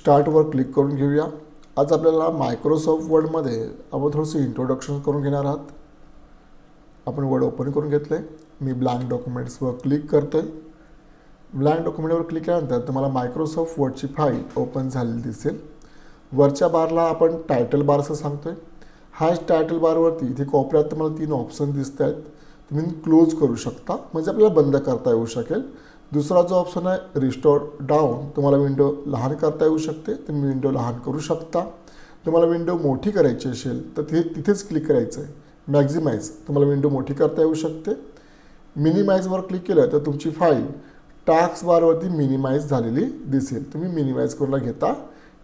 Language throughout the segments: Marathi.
स्टार्टवर क्लिक करून घेऊया. आज आपल्याला मायक्रोसॉफ्ट वर्डमध्ये आपण थोडंसं इंट्रोडक्शन करून घेणार आहात. आपण वर्ड ओपन करून घेतलं आहे मी ब्लँक डॉक्युमेंट्सवर क्लिक करतो आहे ब्लँक डॉक्युमेंटवर क्लिक केल्यानंतर तुम्हाला मायक्रोसॉफ्ट वर्डची फाईल ओपन झालेली दिसेल. वरच्या बारला आपण टायटल बार असं सांगतो आहे हाच टायटल बारवरती इथे कोपऱ्यात तुम्हाला तीन ऑप्शन दिसत आहेत तुम्ही क्लोज करू शकता. म्हणजे आपल्याला बंद करता येऊ शकेल. दुसरा जो ऑप्शन आहे रिस्टोर डाऊन तुम्हाला विंडो लहान करता येऊ शकते. तुम्ही विंडो लहान करू शकता. तुम्हाला विंडो मोठी करायची असेल तर तिथे तिथेच क्लिक करायचं आहे मॅक्झिमाइज तुम्हाला विंडो मोठी करता येऊ शकते. मिनिमाइजवर क्लिक केलं तर तुमची फाईल टास्क बारवरती मिनिमाइज झालेली दिसेल. तुम्ही मिनिमाइज करून घेता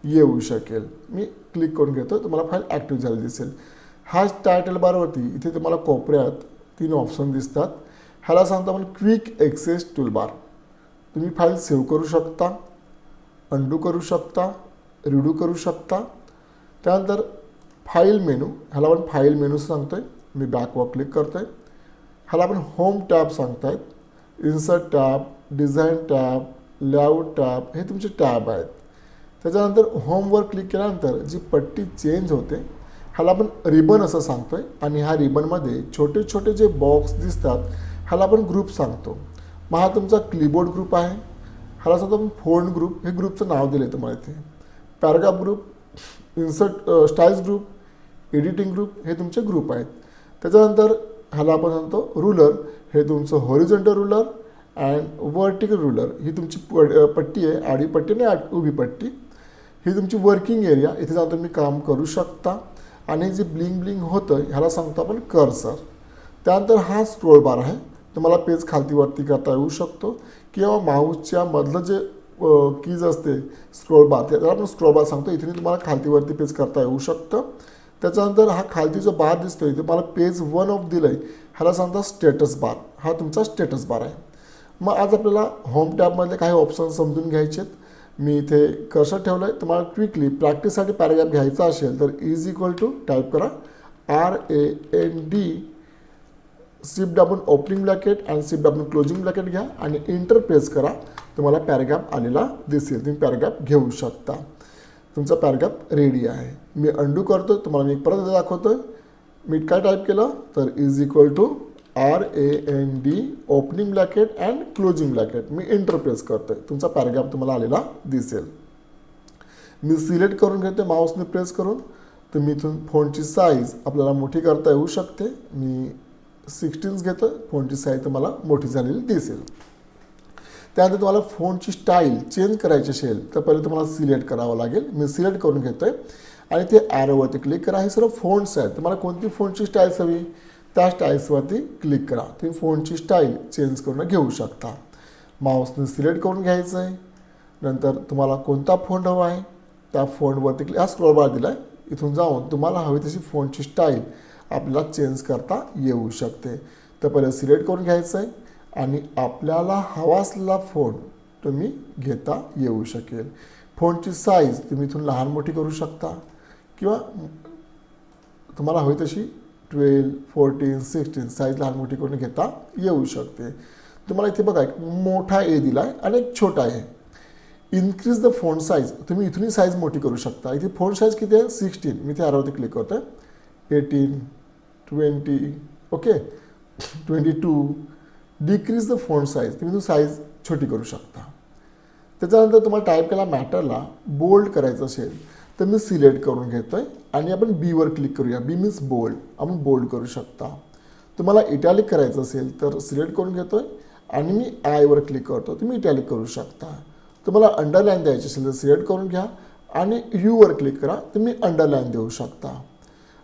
येऊ शकेल. मी क्लिक करून घेतो तुम्हाला फाईल ॲक्टिव्ह झाली दिसेल. हाच टायटल बारवरती इथे तुम्हाला कोपऱ्यात तीन ऑप्शन दिसतात. ह्याला सांगतो आपण क्विक एक्सेस टूलबार तुम्ही फाईल सेव्ह करू शकता अंडू करू शकता रिडू करू शकता. त्यानंतर फाईल मेनू ह्याला आपण फाईल मेनू सांगतोय मी बॅकवर क्लिक करतोय. ह्याला आपण होम टॅब सांगतायत. Insert tab design tab layout tab हे तुमचे टॅब आहेत. त्याच्यानंतर होमवर क्लिक केल्यानंतर जी पट्टी चेंज होते ह्याला आपण रिबन असं सांगतोय. आणि ह्या रिबनमध्ये छोटे छोटे जे बॉक्स दिसतात ह्याला आपण ग्रुप सांगतो. मग हा तुमचा क्लीबोर्ड ग्रुप आहे. ह्याला सांगतो आपण फोन ग्रुप हे ग्रुपचं नाव दिलं आहे तुम्हाला इथे. Paragraph group insert styles group editing group हे तुमचे ग्रुप आहेत. त्याच्यानंतर ह्याला आपण सांगतो रुलर हे तुमचं horizontal ruler and vertical ruler ही तुमची प पट्टी आहे. आडी पट्टी आणि आट उभी पट्टी. ही तुमची वर्किंग एरिया इथे जाऊन तुम्ही काम करू शकता. आणि जे ब्लिंग ब्लिंग होतं ह्याला सांगतो आपण कर्सर त्यानंतर हा स्क्रोल बार आहे. तुम्हाला पेज खालती वरती करता येऊ शकतो. किंवा माऊसच्या मधलं जे कीज असते स्क्रोल बार त्याला आपण स्क्रोल बार सांगतो इथे तुम्हाला खालतीवरती पेज करता येऊ शकतं. त्याच्यानंतर हा खालती जो बार दिसतो इथे मला पेज वन ऑफ दिलं आहे ह्याला सांगता स्टेटस बार हा तुमचा स्टेटस बार आहे. मग आज आपल्याला होम टॅबमधले काही ऑप्शन समजून घ्यायचे आहेत. मी इथे कर्सर ठेवलं आहे तुम्हाला क्विकली प्रॅक्टिससाठी पॅराग्राफ घ्यायचा असेल तर इज इक्वल टू टाईप करा. आर ए एन डी सिप दाबून ओपनिंग ब्लॅकेट आणि सिप दाबून क्लोजिंग ब्लॅकेट घ्या आणि इंटर प्रेस करा. तुम्हाला पॅराग्राफ आलेला दिसेल. तुम्ही पॅराग्राफ घेऊ शकता. तुमचा पॅराग्राफ रेडी आहे. मी अंडू करतो. तुम्हाला मी परत दाखवतो मी काय टाईप केलं? तर is equal to R A N D opening bracket and closing bracket me enter press करतो आहे तुमचा पॅराग्राफ तुम्हाला आलेला दिसेल. मी सिलेक्ट करून घेते माऊसने प्रेस करून. तुम्ही इथून फोनची साईज आपल्याला मोठी करता येऊ शकते. मी सिक्स्टीन्स घेतं फोनची साईज तुम्हाला मोठी झालेली दिसेल. त्यानंतर तुम्हाला फोनची स्टाईल चेंज करायची असेल तर पहिले तुम्हाला सिलेक्ट करावं लागेल. मी सिलेक्ट करून घेतो आहे आणि ते ॲरोवरती क्लिक करा. हे सर्व फोन्स आहेत. तुम्हाला कोणती फोनची स्टाईल्स हवी? त्या स्टाईल्सवरती क्लिक करा. तुम्ही फोनची स्टाईल चेंज करून घेऊ शकता. माऊसने सिलेक्ट करून घ्यायचं आहे नंतर तुम्हाला कोणता फोन हवा आहे? त्या फोनवरती क्लिक हा स्क्रोल बार दिला आहे इथून जाऊन तुम्हाला हवी तशी फोनची स्टाईल आपल्याला चेंज करता येऊ शकते. तर पहिले सिलेक्ट करून घ्यायचं आहे आणि आपल्याला हवा असलेला फोन तुम्ही घेता येऊ शकेल. फोनची साईज तुम्ही इथून लहान मोठी करू शकता किंवा तुम्हाला हवी तशी ट्वेल्व फोर्टीन सिक्स्टीन साईज लहान मोठी करून घेता येऊ शकते. तुम्हाला इथे बघा एक मोठा ए दिला आहे आणि एक छोटा आहे इन्क्रीज द फोन साईज तुम्ही इथूनही साईज मोठी करू शकता. इथे फोन साईज किती आहे? सिक्स्टीन मी ते आरावरती क्लिक करतो आहे eighteen twenty okay twenty two decrease the font size तुम्ही तो साईज छोटी करू शकता. त्याच्यानंतर तुम्हाला टाईप केला मॅटरला बोल्ड करायचं असेल तर मी सिलेक्ट करून घेतो आहे आणि आपण बीवर क्लिक करूया. बी मीन्स बोल्ड आपण बोल्ड करू शकता. तुम्हाला इटॅलिक करायचं असेल तर सिलेक्ट करून घेतो आहे आणि मी आयवर क्लिक करतो तुम्ही इटॅलिक करू शकता. तुम्हाला अंडरलाईन द्यायची असेल तर सिलेक्ट करून घ्या आणि यूवर क्लिक करा तुम्ही अंडरलाईन देऊ शकता.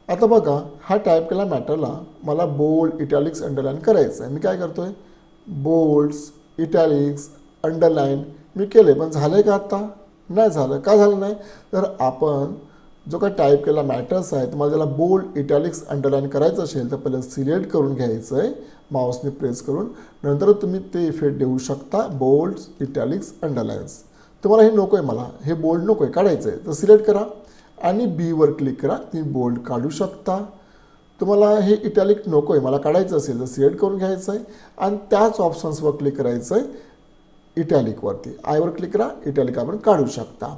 आता बघा हा टाईप केला मॅटरला मला बोल्ड इटॅलिक्स अंडरलाईन करायचं आहे मी काय करतो आहे बोल्ड्स इटॅलिक्स अंडरलाईन मी केले पण झालं आहे का आत्ता? नाही झालं. का झालं नाही? तर आपण जो काय टाईप केला मॅटर्स आहे तुम्हाला त्याला बोल्ड इटॅलिक्स अंडरलाईन करायचं असेल तर पहिलं सिलेक्ट करून घ्यायचं आहे माऊसने प्रेस करून. नंतर तुम्ही ते इफेक्ट देऊ शकता. बोल्ड्स इटॅलिक्स अंडरलाईन्स तुम्हाला हे नको आहे मला. हे बोल्ड नको आहे काढायचं आहे तर सिलेक्ट करा. आणि बीवर क्लिक करा तुम्ही बोल्ड काढू शकता. तुम्हाला हे इटॅलिक नको आहे मला काढायचं असेल तर सिलेक्ट करून घ्यायचं आहे आणि त्याच ऑप्शन्सवर क्लिक करायचं आहे इटॅलिकवरती आयवर क्लिक करा इटॅलिक आपण काढू शकता.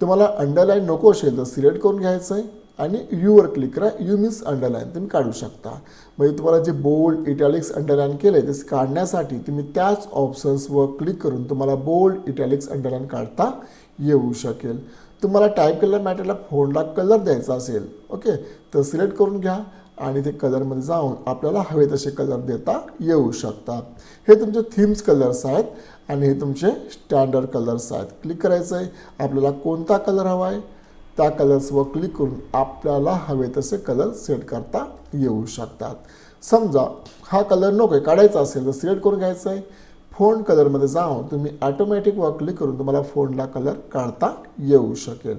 तुम्हाला अंडरलाईन नको असेल तर सिलेक्ट करून घ्यायचं आहे आणि यूवर क्लिक करा यू मीन्स अंडरलाईन तुम्ही काढू शकता. म्हणजे तुम्हाला जे बोल्ड इटॅलिक्स अंडरलाईन केलं आहे ते काढण्यासाठी तुम्ही त्याच ऑप्शन्सवर क्लिक करून तुम्हाला बोल्ड इटॅलिक्स अंडरलाईन काढता येऊ शकेल. तुम्हाला टाईप केलेल्या मॅटरला फोनला कलर द्यायचा असेल ओके तर सिलेक्ट करून घ्या आणि ते कलरमध्ये जाऊन आपल्याला हवे तसे कलर देता येऊ शकतात. हे तुमचे थीम्स कलर्स आहेत आणि हे तुमचे स्टँडर्ड कलर्स आहेत. क्लिक करायचं आहे आपल्याला कोणता कलर हवा आहे त्या कलर्सवर क्लिक करून आपल्याला हवे तसे कलर सेट करता येऊ शकतात. समजा हा कलर नको आहे काढायचा असेल तर सिलेक्ट करून घ्यायचा आहे. फोन कलरमध्ये जाऊन तुम्ही ॲटोमॅटिक वर क्लिक करून तुम्हाला फोनला कलर काढता येऊ शकेल.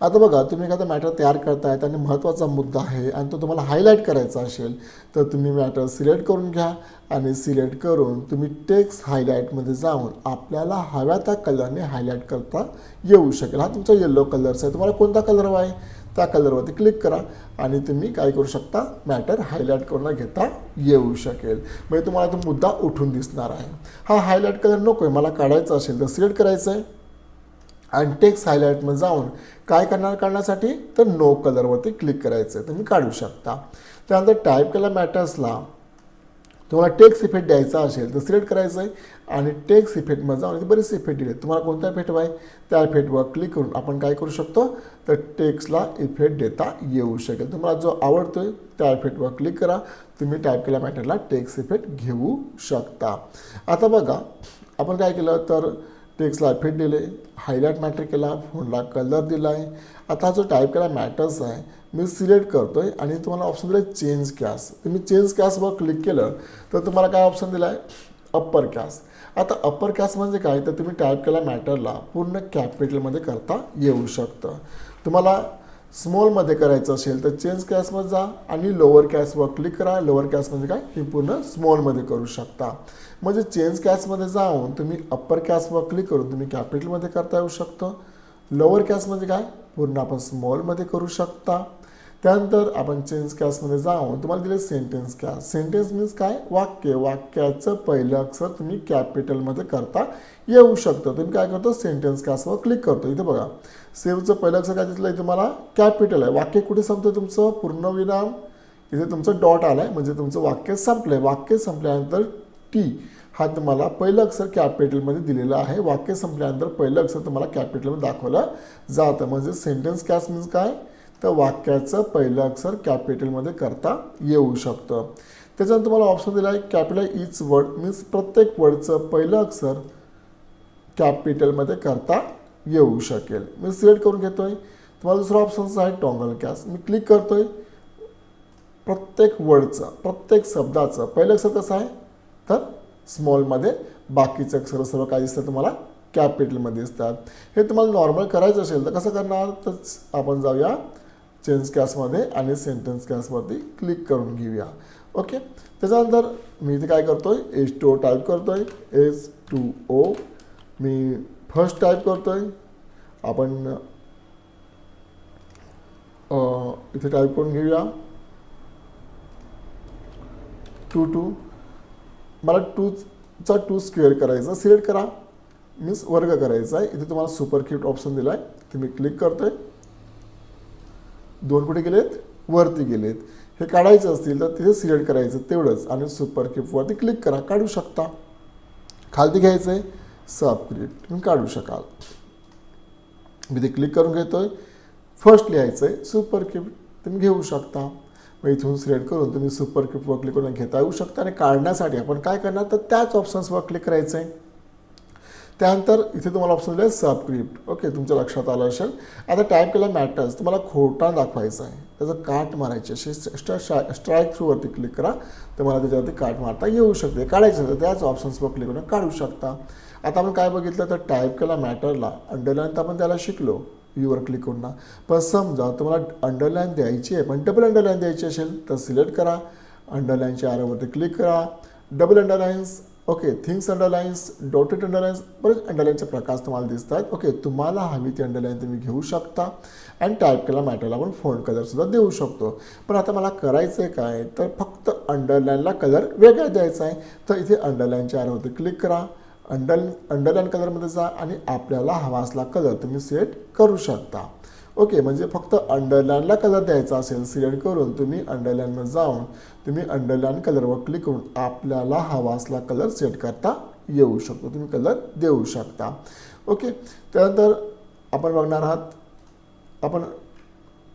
आता बघा तुम्ही एखादा मॅटर तयार करतायत आणि महत्त्वाचा मुद्दा आहे आणि तो तुम्हाला हायलाईट करायचा असेल तर तुम्ही मॅटर सिलेक्ट करून घ्या आणि सिलेक्ट करून तुम्ही टेक्स्ट हायलाईटमध्ये जाऊन आपल्याला हव्या त्या कलरने हायलाईट करता येऊ शकेल. हा तुमचा येल्लो कलर्स आहे. तुम्हाला कोणता कलर हवा आहे? त्या कलरवरती क्लिक करा आणि तुम्ही काय करू शकता मॅटर हायलाईट करून घेता येऊ शकेल. म्हणजे तुम्हाला तो मुद्दा उठून दिसणार आहे. हा हायलाईट कलर नको आहे मला काढायचा असेल तर सिलेक्ट करायचं आहे आणि टेक्स्ट हायलाईटमध्ये जाऊन काय करणार काढण्यासाठी? तर नो कलरवरती क्लिक करायचं आहे तुम्ही काढू शकता. त्यानंतर टाईप केला मॅटर्सला तुम्हाला टेक्स इफेक्ट द्यायचा असेल तर सिलेक्ट करायचं आहे आणि टेक्स इफेक्टमध्ये जाऊन इथे बरेचसे इफेक्ट दिले तुम्हाला कोणता इफेक्ट हवा आहे त्या इफेक्टवर क्लिक करून आपण काय करू शकतो? तर टेक्सला इफेक्ट देता येऊ शकेल. तुम्हाला जो आवडतो आहे त्या इफेक्टवर क्लिक करा. तुम्ही टाईप केल्या मॅटरला टेक्स इफेक्ट घेऊ शकता. आता बघा आपण काय केलं? तर टेक्स्टला इफेक्ट दिले. हायलाईट मॅटर केला. फोनला कलर दिला आहे आता जो टाईप केला मॅटर्स आहे मी सिलेक्ट करतो आहे आणि तुम्हाला ऑप्शन दिलं आहे चेंज कॅस तुम्ही चेंज कॅसवर क्लिक केलं तर तुम्हाला काय ऑप्शन दिला आहे अप्पर कॅस आता अप्पर कॅस म्हणजे काय? तर तुम्ही टाईप केल्या मॅटरला पूर्ण कॅपिटलमध्ये करता येऊ शकतं. तुम्हाला स्मॉलमध्ये करायचं असेल तर चेंज कॅसमध्ये जा आणि लोअर कॅसवर क्लिक करा. लोअर कॅस म्हणजे काय? हे पूर्ण स्मॉलमध्ये करू शकता. म्हणजे चेंज कॅसमध्ये जाऊन तुम्ही अप्पर कॅसवर क्लिक करून तुम्ही कॅपिटलमध्ये करता येऊ शकतं. लोअर कॅस म्हणजे काय? पूर्ण आपण स्मॉलमध्ये करू शकता. त्यानंतर आपण चेंज कॅसमध्ये जाऊन तुम्हाला दिले सेंटेन्स कॅस सेंटेन्स मीन्स काय? वाक्य. वाक्याचं पहिलं अक्षर तुम्ही कॅपिटलमध्ये करता येऊ शकतं. तुम्ही काय करतो? सेंटेन्स कॅसवर क्लिक करतो. इथे बघा. सेवचं पहिलं अक्षर काय दिसलं तुम्हाला? कॅपिटल आहे. वाक्य कुठे संपतं तुमचं? पूर्ण विराम. इथे तुमचं डॉट आलं आहे म्हणजे तुमचं वाक्य संपलं आहे वाक्य संपल्यानंतर टी हा तुम्हाला पहिलं अक्षर कॅपिटलमध्ये दिलेलं आहे. वाक्य संपल्यानंतर पहिलं अक्षर तुम्हाला कॅपिटलमध्ये दाखवलं जातं. म्हणजे सेंटेन्स कॅस मीन्स काय? तर वाक्याचं पहिलं अक्षर कॅपिटलमध्ये करता येऊ शकतं. त्याच्यानंतर तुम्हाला ऑप्शन दिला आहे कॅपिटल इच वर्ड मीन्स प्रत्येक वर्डचं पहिलं अक्षर कॅपिटलमध्ये करता येऊ शकेल. मी सिलेक्ट करून घेतो आहे तुम्हाला दुसरा ऑप्शन्स आहे टॉंगल कॅस मी क्लिक करतो आहे प्रत्येक वर्डचं प्रत्येक शब्दाचं पहिलं अक्षर कसं आहे? तर स्मॉलमध्ये बाकीचं अक्षर सर्व काय दिसतं तुम्हाला कॅपिटलमध्ये दिसतात. हे तुम्हाला नॉर्मल करायचं असेल तर कसं करणार? तर आपण जाऊया चेंज कॅसमध्ये आणि सेंटेन्स कॅसवरती क्लिक करून घेऊया. ओके त्याच्यानंतर मी इथे काय करतो आहे एच टू ओ टाईप करतो आहे एस टू ओ मी फर्स्ट टाईप करतो आहे आपण इथे टाईप करून घेऊया. टू टू मला टूचा टू स्क्वेअर करायचा. सिलेक्ट करा. मीन्स वर्ग करायचा आहे. इथे तुम्हाला सुपर क्यूट ऑप्शन दिला आहे ते मी क्लिक करतो आहे दोन कुठे गेलेत? वरती गेलेत. हे काढायचं असतील तर तिथे सिलेक्ट करायचं तेवढंच. आणि सुपर क्यूपवरती क्लिक करा. काढू शकता. खालती घ्यायचं आहे सब क्रिएट. तुम्ही काढू शकाल. मी ते क्लिक करून घेतो आहे फर्स्ट लिहायचं आहे सुपर क्यूब तुम्ही घेऊ शकता. मग इथून सिलेक्ट करून तुम्ही सुपर क्यूबवर क्लिक करून घेता येऊ शकता. आणि काढण्यासाठी आपण काय करणार? तर त्याच ऑप्शन्सवर क्लिक करायचं आहे त्यानंतर इथे तुम्हाला ऑप्शन दिलं आहे सबक्रिप्ट ओके तुमच्या लक्षात आलं असेल. आता टाईप केला मॅटर्स तुम्हाला खोटा दाखवायचा आहे. त्याचं काट मारायचे असे स्ट्राईक थ्रूवरती क्लिक करा. तर मला त्याच्यावरती काट मारता येऊ शकते. काढायचं तर त्याच ऑप्शन्सवर क्लिक करून काढू शकता. आता आपण काय बघितलं? तर टाईप केला मॅटरला अंडरलाईन तर आपण त्याला शिकलो. यूवर क्लिक करून ना. पण समजा तुम्हाला अंडरलाईन द्यायची आहे. पण डबल अंडरलाईन द्यायची असेल तर सिलेक्ट करा. अंडरलाईनच्या आरावरती क्लिक करा. Double underlines okay things underlines dotted underlines बरेच अंडरलाईनचे प्रकार तुम्हाला दिसत आहेत ओके तुम्हाला हवी ती अंडरलाईन तुम्ही घेऊ शकता. आणि टाईप केला मॅटरला आपण फोन कलरसुद्धा देऊ शकतो. पण आता मला करायचं आहे काय? तर फक्त अंडरलाईनला कलर वेगळा द्यायचा आहे. तर इथे अंडरलाईनच्या आरवरती क्लिक करा. अंडर अंडरलाईन कलरमध्ये जा आणि आपल्याला हवा असला कलर तुम्ही सेट करू शकता. ओके म्हणजे फक्त अंडरलाईनला कलर द्यायचा असेल सिलेक्ट करून तुम्ही अंडरलाईनवर जाऊन तुम्ही अंडरलाईन कलरवर क्लिक करून आपल्याला हवा असला कलर सेट करता येऊ शकतो. तुम्ही कलर देऊ शकता. ओके त्यानंतर आपण बघणार आहात आपण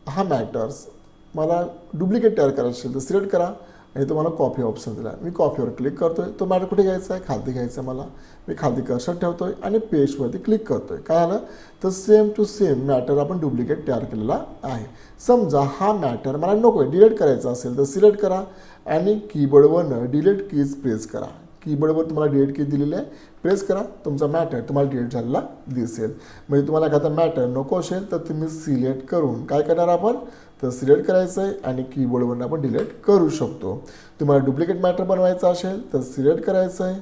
हा मॅटर्स मला डुप्लिकेट तयार करायचं असेल तर सिलेक्ट करा. आणि तुम्हाला कॉफी ऑप्शन दिला मी कॉफीवर क्लिक करतो आहे तो मॅटर कुठे घ्यायचा आहे? खाद्य घ्यायचं आहे मला. मी खाद्य कर्सर ठेवतो आहे आणि पेजवरती क्लिक करतो आहे काय आलं तर सेम टू सेम मॅटर आपण डुप्लिकेट तयार केलेला आहे. समजा हा मॅटर मला नको आहे डिलेट करायचा असेल तर सिलेक्ट करा आणि कीबोर्डवरनं डिलीट कीज प्रेस करा. कीबोर्डवर तुम्हाला डिलेट की दिलेली आहे. प्रेस करा. तुमचा मॅटर तुम्हाला डिलेट झालेला दिसेल. म्हणजे तुम्हाला एखादा मॅटर नको असेल तर तुम्ही सिलेक्ट करून काय करणार आपण? तर सिलेक्ट करायचं आहे आणि कीबोर्डवरून आपण डिलीट करू शकतो. तुम्हाला डुप्लिकेट मॅटर बनवायचा असेल तर सिलेक्ट करायचं आहे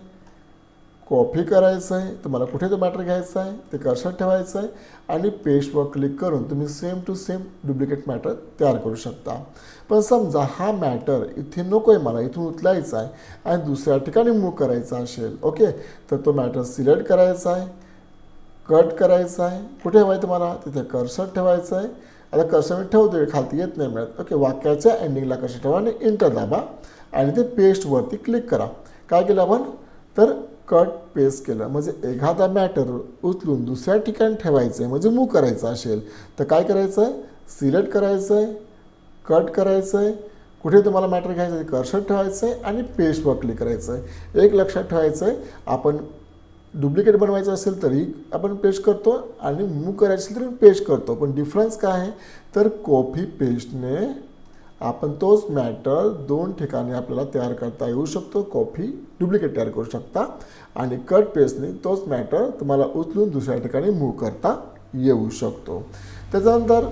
कॉपी करायचं आहे तुम्हाला कुठे तो मॅटर घ्यायचा आहे ते कर्सर ठेवायचं आहे आणि पेजवर क्लिक करून तुम्ही same to same duplicate matter तयार करू शकता. पण समजा हा मॅटर इथे नको आहे मला इथून उचलायचा आहे आणि दुसऱ्या ठिकाणी मूव करायचा असेल ओके तर तो मॅटर सिलेक्ट करायचा आहे कट करायचा आहे. कुठे हवं आहे तुम्हाला? तिथे कर्सर ठेवायचं आहे. आता कर्सर मी ठेवतो खालती येत नाही मिळत. ओके वाक्याच्या एंडिंगला कसं ठेवा आणि इंटर दाबा. आणि ते पेस्टवरती क्लिक करा. काय केलं आपण? तर कट पेस्ट केलं. म्हणजे एखादा मॅटर उचलून दुसऱ्या ठिकाणी ठेवायचं आहे म्हणजे मूव करायचं असेल तर काय करायचं आहे सिलेक्ट करायचं आहे कट करायचं आहे कुठे तुम्हाला मॅटर घ्यायचं आहे कर्सर ठेवायचं आहे आणि पेस्टवर क्लिक करायचं आहे एक लक्षात ठेवायचं आहे आपण डुप्लिकेट बनवायचं असेल तरी आपण पेस्ट करतो आणि मूव करायचं असेल तरी पेस्ट करतो. पण डिफरन्स काय आहे? तर कॉपी पेस्टने आपण तोच मॅटर दोन ठिकाणी आपल्याला तयार करता येऊ शकतो. कॉफी डुप्लिकेट तयार करू शकता. आणि कट पेस्टने तोच मॅटर तुम्हाला उचलून दुसऱ्या ठिकाणी मूव करता येऊ शकतो. त्याच्यानंतर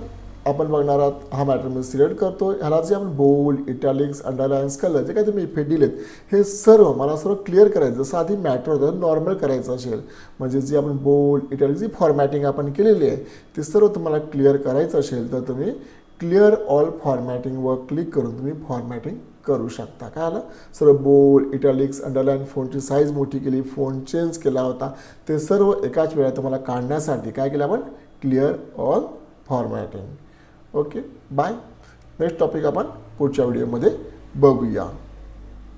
आपण बघणार आहात हा मॅटर मी सिलेक्ट करतो ह्याला जे आपण बोल्ड इटॅलिक्स अंडरलाईन्स कलर जे काही तुम्ही इफेक्ट दिलेत हे सर्व मला सर्व क्लिअर करायचं. जसं आधी मॅटर होतं नॉर्मल करायचं असेल. म्हणजे जे आपण बोल्ड इटॅलिक्स जी फॉर्मॅटिंग आपण केलेली आहे ते सर्व तुम्हाला क्लिअर करायचं असेल तर तुम्ही क्लिअर ऑल फॉर्मॅटिंगवर क्लिक करून तुम्ही फॉर्मॅटिंग करू शकता. काय आलं? सर्व बोल्ड इटॅलिक्स अंडरलाईन फोनची साईज मोठी केली फोन चेंज केला होता. ते सर्व एकाच वेळा तुम्हाला काढण्यासाठी काय केलं आपण? Clear all formatting okay bye. Next topic आपण पुढच्या व्हिडिओमध्ये बघूया.